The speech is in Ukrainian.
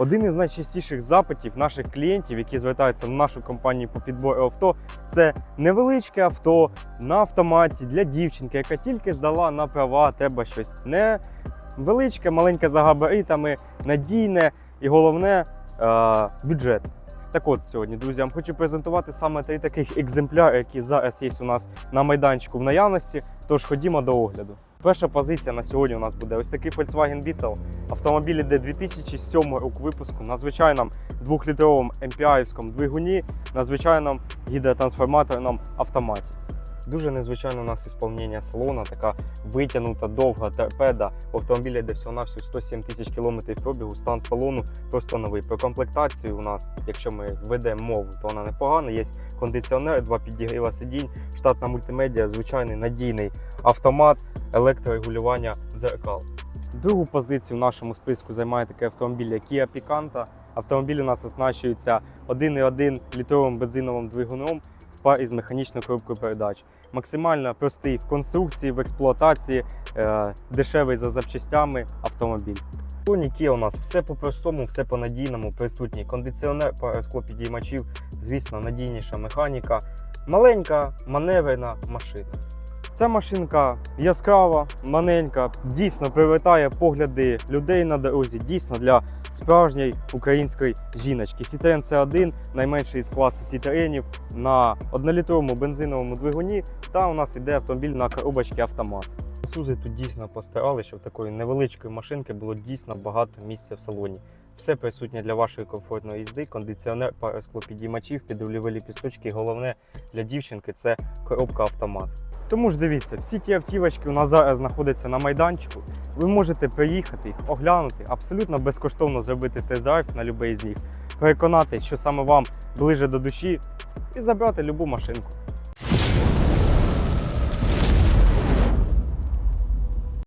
Один із найчастіших запитів наших клієнтів, які звертаються на нашу компанію по підбору авто, це невеличке авто на автоматі для дівчинки, яка тільки здала на права, треба щось невеличке, маленьке за габаритами, надійне і головне е, бюджет. Так от сьогодні, друзі, хочу презентувати саме три таких екземпляри, які зараз є у нас на майданчику в наявності. Тож ходімо до огляду. Перша позиція на сьогодні у нас буде ось такий Volkswagen Beetle. Автомобіль іде 2007 року випуску на звичайному 2-літровому MPI двигуні, на звичайному гідротрансформаторному автоматі. Дуже незвичайне у нас ісполнення салона, така витягнута довга торпеда. Автомобіля йде всього на всього 107 тисяч кілометрів пробігу. Стан салону просто новий. Про комплектацію у нас, якщо ми ведемо мову, то вона непогана. Є кондиціонер, два підігріва сидінь, штатна мультимедіа, звичайний надійний автомат, електрорегулювання дзеркал. Другу позицію в нашому списку займає такий автомобіль, як Kia Picanto. Автомобіль у нас оснащується 1,1 літровим бензиновим двигуном в із механічною коробкою передач. Максимально простий в конструкції, в експлуатації, е, дешевий за запчастями автомобіль. Kia у нас все по-простому, все по-надійному, присутній кондиціонер, пара склопідіймачів, звісно, надійніша механіка, маленька маневрена машина. Ця машинка яскрава, маленька, дійсно привертає погляди людей на дорозі, дійсно для справжньої української жіночки. Citroen C1 найменший із класу Citroenів на однолітровому бензиновому двигуні. Та у нас іде автомобіль на коробочці автомат. Французи тут дійсно постарали, щоб такої невеличкої машинки було дійсно багато місця в салоні. Все присутнє для вашої комфортної їзди, кондиціонер, пара склопідіймачів, підрульові ліпісточки. Головне для дівчинки це коробка автомат. Тому ж дивіться, всі ті автівочки у нас зараз знаходяться на майданчику. Ви можете приїхати їх оглянути, абсолютно безкоштовно зробити тест-драйв на будь-який з них, переконати, що саме вам ближе до душі, і забрати любу машинку.